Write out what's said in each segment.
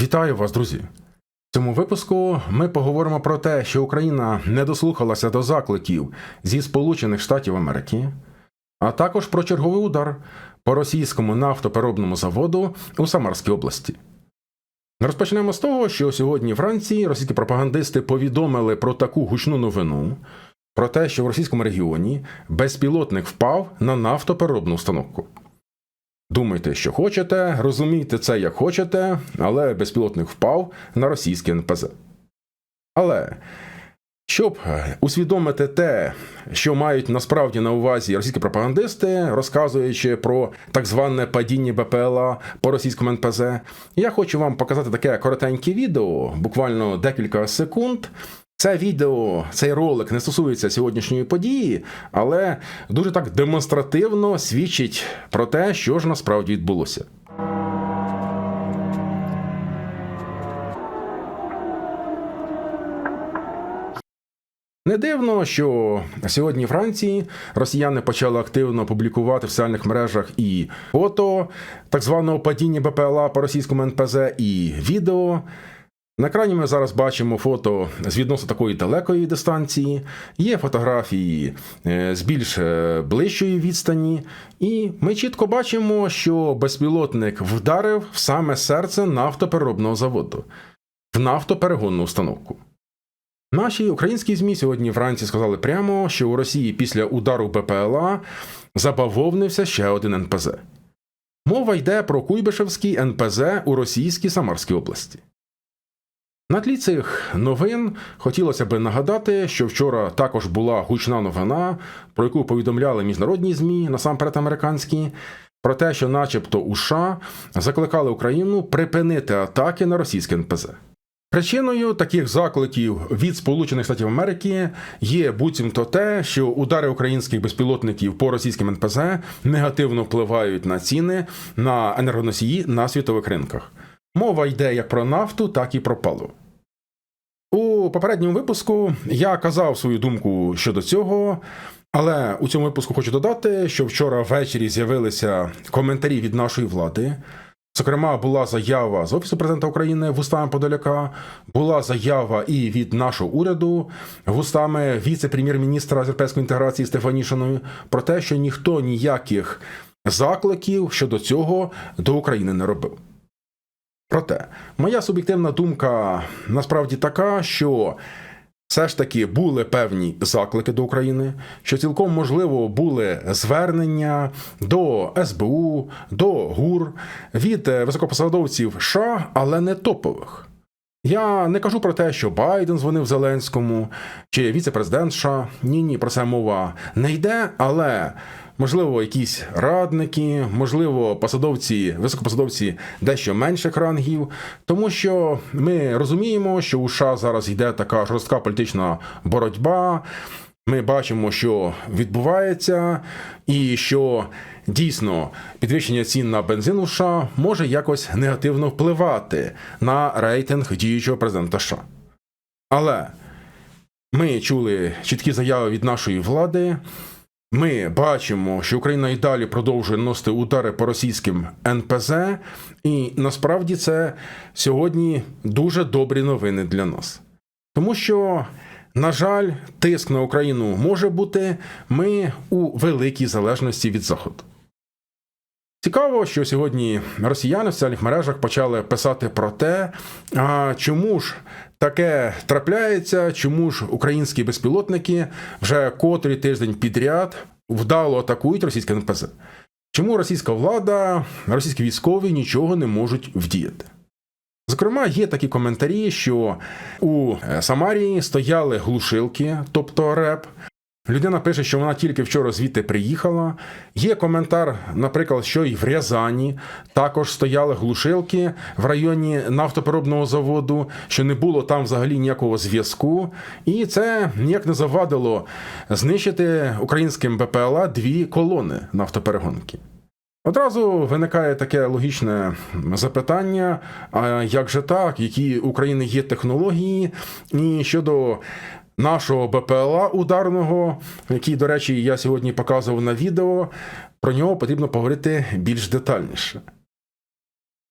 Вітаю вас, друзі! В цьому випуску ми поговоримо про те, що Україна не дослухалася до закликів зі Сполучених Штатів Америки, а також про черговий удар по російському нафтопереробному заводу у Самарській області. Розпочнемо з того, що сьогодні вранці російські пропагандисти повідомили про таку гучну новину про те, що в російському регіоні безпілотник впав на нафтопереробну установку. Думайте, що хочете, розумійте це як хочете, але безпілотник впав на російське НПЗ. Але щоб усвідомити те, що мають насправді на увазі російські пропагандисти, розказуючи про так зване падіння БПЛА по російському НПЗ, я хочу вам показати таке коротеньке відео, буквально декілька секунд. Це відео, цей ролик не стосується сьогоднішньої події, але дуже так демонстративно свідчить про те, що ж насправді відбулося. Не дивно, що сьогодні Франції росіяни почали активно публікувати в соціальних мережах і фото так званого падіння БПЛА по російському НПЗ, і відео. На екрані ми зараз бачимо фото з відносно такої далекої дистанції, є фотографії е, з більш е, ближчої відстані, і ми чітко бачимо, що безпілотник вдарив в саме серце нафтопереробного заводу, в нафтоперегонну установку. Наші українські ЗМІ сьогодні вранці сказали прямо, що у Росії після удару БПЛА забавовнився ще один НПЗ. Мова йде про Куйбишевський НПЗ у російській Самарській області. На тлі цих новин хотілося би нагадати, що вчора також була гучна новина, про яку повідомляли міжнародні ЗМІ, насамперед американські, про те, що, начебто, у США закликали Україну припинити атаки на російське НПЗ. Причиною таких закликів від Сполучених Штатів Америки є буцімто те, що удари українських безпілотників по російським НПЗ негативно впливають на ціни на енергоносії на світових ринках. Мова йде як про нафту, так і про паливо. У попередньому випуску я казав свою думку щодо цього, але у цьому випуску хочу додати, що вчора ввечері з'явилися коментарі від нашої влади. Зокрема, була заява з Офісу президента України вустами Подоляка, була заява і від нашого уряду вустами віце-прем'єр-міністра з європейської інтеграції Стефанішиною про те, що ніхто ніяких закликів щодо цього до України не робив. Проте, моя суб'єктивна думка насправді така, що все ж таки були певні заклики до України, що цілком можливо були звернення до СБУ, до ГУР від високопосадовців США, але не топових. Я не кажу про те, що Байден дзвонив Зеленському чи віце-президент США. Ні, ні, про це мова не йде, але можливо, якісь радники, можливо, посадовці, високопосадовці дещо менших рангів, тому що ми розуміємо, що у США зараз йде така жорстка політична боротьба. Ми бачимо, що відбувається, і що дійсно підвищення цін на бензин у США може якось негативно впливати на рейтинг діючого президента США. Але ми чули чіткі заяви від нашої влади. Ми бачимо, що Україна і далі продовжує носити удари по російським НПЗ, і насправді це сьогодні дуже добрі новини для нас. Тому що, на жаль, тиск на Україну може бути ми у великій залежності від Заходу. Цікаво, що сьогодні росіяни в соціальних мережах почали писати про те, а чому ж таке трапляється, чому ж українські безпілотники вже котрий тиждень підряд вдало атакують російське НПЗ. Чому російська влада, російські військові нічого не можуть вдіяти? Зокрема, є такі коментарі, що у Самарії стояли глушилки, тобто РЕП, Людина пише, що вона тільки вчора звідти приїхала. Є коментар, наприклад, що і в Рязані також стояли глушилки в районі нафтопереробного заводу, що не було там взагалі ніякого зв'язку, і це ніяк не завадило знищити українським БПЛА дві колони нафтоперегонки. Одразу виникає таке логічне запитання: а як же так, які України є технології, і щодо нашого БПЛА ударного, який, до речі, я сьогодні показував на відео, про нього потрібно поговорити більш детальніше.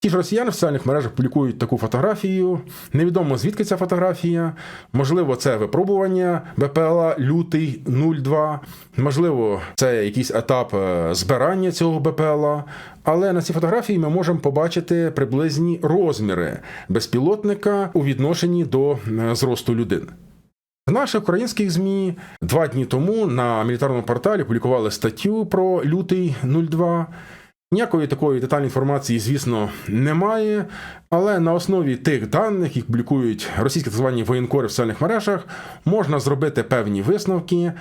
Ті ж росіяни в соціальних мережах публікують таку фотографію. Невідомо звідки ця фотографія. Можливо, це випробування БПЛА Лютий 02. Можливо, це якийсь етап е, збирання цього БПЛА. Але на цій фотографії ми можемо побачити приблизні розміри безпілотника у відношенні до е, зросту людини. В наших українських ЗМІ два дні тому на мілітарному порталі публікували статтю про лютий 02. Ніякої такої детальної інформації, звісно, немає, але на основі тих даних, які публікують російські так звані воєнкори в соціальних мережах, можна зробити певні висновки.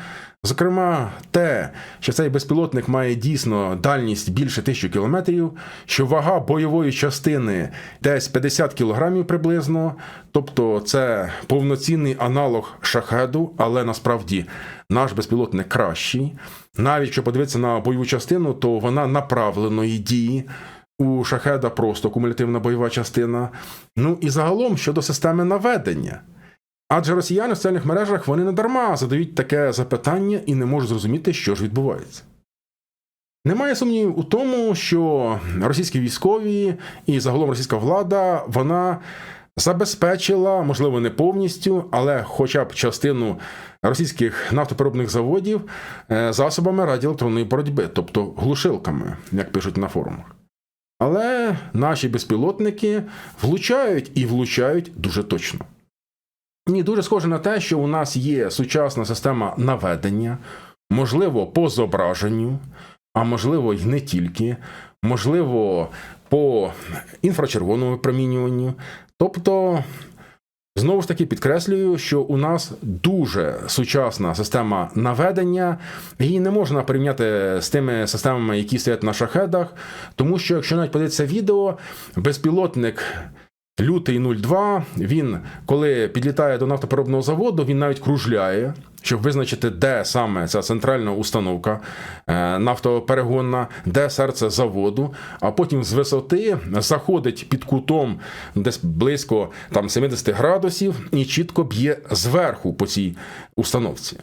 Зокрема, те, що цей безпілотник має дійсно дальність більше тисячі кілометрів, що вага бойової частини десь 50 кілограмів приблизно, тобто це повноцінний аналог шахеду, але насправді наш безпілотник кращий. Навіть якщо подивитися на бойову частину, то вона направленої дії. У шахеда просто кумулятивна бойова частина. Ну і загалом щодо системи наведення. Адже росіяни в соціальних мережах вони не дарма задають таке запитання і не можуть зрозуміти, що ж відбувається. Немає сумнівів у тому, що російські військові і загалом російська влада вона забезпечила, можливо, не повністю, але хоча б частину російських нафтопереробних заводів е, засобами радіоелектронної боротьби, тобто глушилками, як пишуть на форумах. Але наші безпілотники влучають і влучають дуже точно. Ні, дуже схоже на те, що у нас є сучасна система наведення, можливо, по зображенню, а можливо, й не тільки, можливо, по інфрачервоному випромінюванню. Тобто, знову ж таки підкреслюю, що у нас дуже сучасна система наведення, її не можна порівняти з тими системами, які стоять на шахедах, тому що, якщо навіть подивитися відео, безпілотник. Лютий 02, він, коли підлітає до нафтопереробного заводу, він навіть кружляє, щоб визначити, де саме ця центральна установка е, нафтоперегонна, де серце заводу, а потім з висоти заходить під кутом десь близько там, 70 градусів і чітко б'є зверху по цій установці.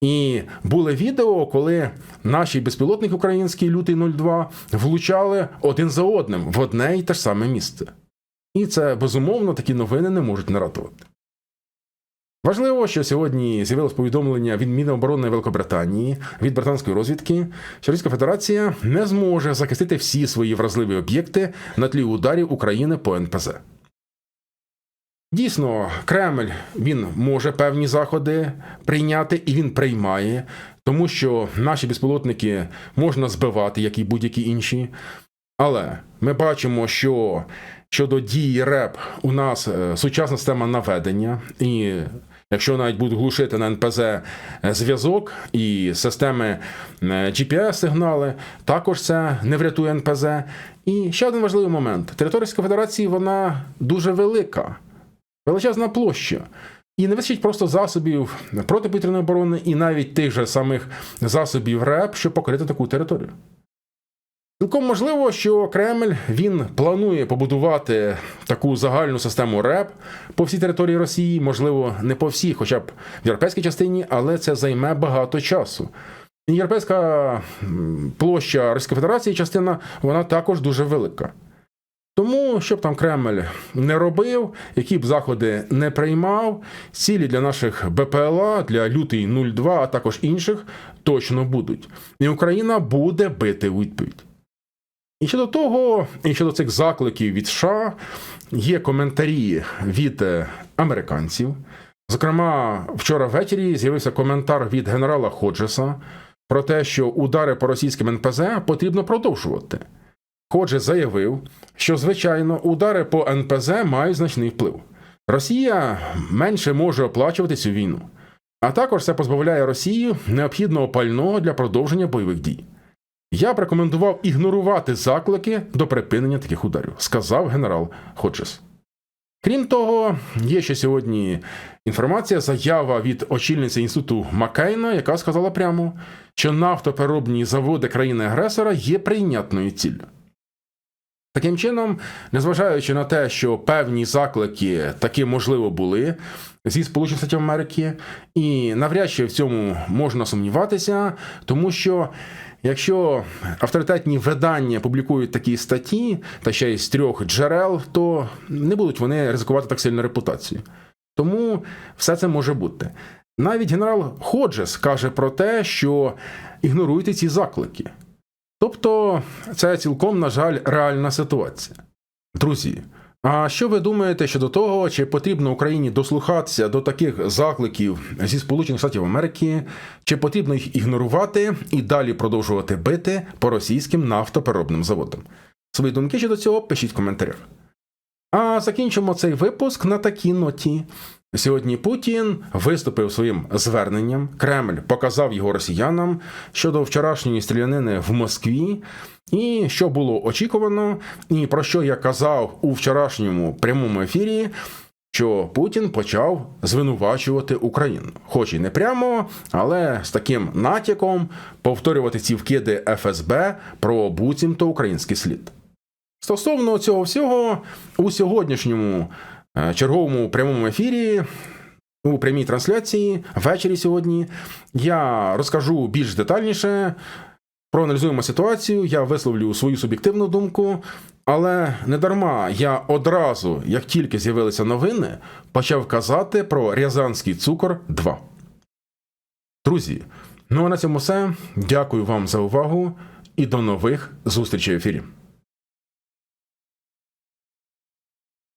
І були відео, коли наші безпілотники українські лютий 02 влучали один за одним в одне і те ж саме місце. І це безумовно такі новини не можуть наратувати. Важливо, що сьогодні з'явилось повідомлення від Міноборони Великобританії від британської розвідки, що Російська Федерація не зможе захистити всі свої вразливі об'єкти на тлі ударів України по НПЗ. Дійсно, Кремль він може певні заходи прийняти і він приймає, тому що наші безпілотники можна збивати, як і будь-які інші. Але ми бачимо, що щодо дії РЕП у нас е, сучасна система наведення, і якщо навіть будуть глушити на НПЗ е, зв'язок і системи е, GPS-сигнали, також це не врятує НПЗ. І ще один важливий момент: територія Федерації вона дуже велика, величезна площа. І не вистачить просто засобів протиповітряної оборони і навіть тих же самих засобів РЕП, щоб покрити таку територію. Цілком можливо, що Кремль він планує побудувати таку загальну систему РЕП по всій території Росії, можливо, не по всій, хоча б в європейській частині, але це займе багато часу. Європейська площа Російської Федерації, частина, вона також дуже велика. Тому, щоб там Кремль не робив, які б заходи не приймав, цілі для наших БПЛА, для лютий 02, а також інших, точно будуть. І Україна буде бити відповідь. І щодо того, і щодо цих закликів від США є коментарі від е, американців. Зокрема, вчора ввечері з'явився коментар від генерала Ходжеса про те, що удари по російським НПЗ потрібно продовжувати. Ходжес заявив, що, звичайно, удари по НПЗ мають значний вплив. Росія менше може оплачувати цю війну, а також це позбавляє Росію необхідного пального для продовження бойових дій. Я б рекомендував ігнорувати заклики до припинення таких ударів, сказав генерал Ходжес. Крім того, є ще сьогодні інформація, заява від очільниці інституту Маккейна, яка сказала прямо, що нафтопереробні заводи країни-агресора є прийнятною ціллю. Таким чином, незважаючи на те, що певні заклики таки можливо були зі Сполучених Штатів Америки, і навряд чи в цьому можна сумніватися, тому що якщо авторитетні видання публікують такі статті, та ще й з трьох джерел, то не будуть вони ризикувати так сильно репутацію. Тому все це може бути. Навіть генерал Ходжес каже про те, що ігноруйте ці заклики. Тобто, це цілком, на жаль, реальна ситуація. Друзі, а що ви думаєте щодо того, чи потрібно Україні дослухатися до таких закликів зі Сполучених Штатів Америки, чи потрібно їх ігнорувати і далі продовжувати бити по російським нафтопереробним заводам? Свої думки щодо цього пишіть в коментарях. А закінчимо цей випуск на такій ноті. Сьогодні Путін виступив своїм зверненням. Кремль показав його росіянам щодо вчорашньої стрілянини в Москві, і що було очікувано, і про що я казав у вчорашньому прямому ефірі. Що Путін почав звинувачувати Україну, хоч і не прямо, але з таким натяком повторювати ці вкиди ФСБ про буцімто український слід. Стосовно цього всього, у сьогоднішньому черговому прямому ефірі, у прямій трансляції, ввечері сьогодні, я розкажу більш детальніше, проаналізуємо ситуацію, я висловлю свою суб'єктивну думку, але не дарма я одразу, як тільки з'явилися новини, почав казати про Рязанський цукор 2. Друзі, ну а на цьому все. Дякую вам за увагу і до нових зустрічей в ефірі.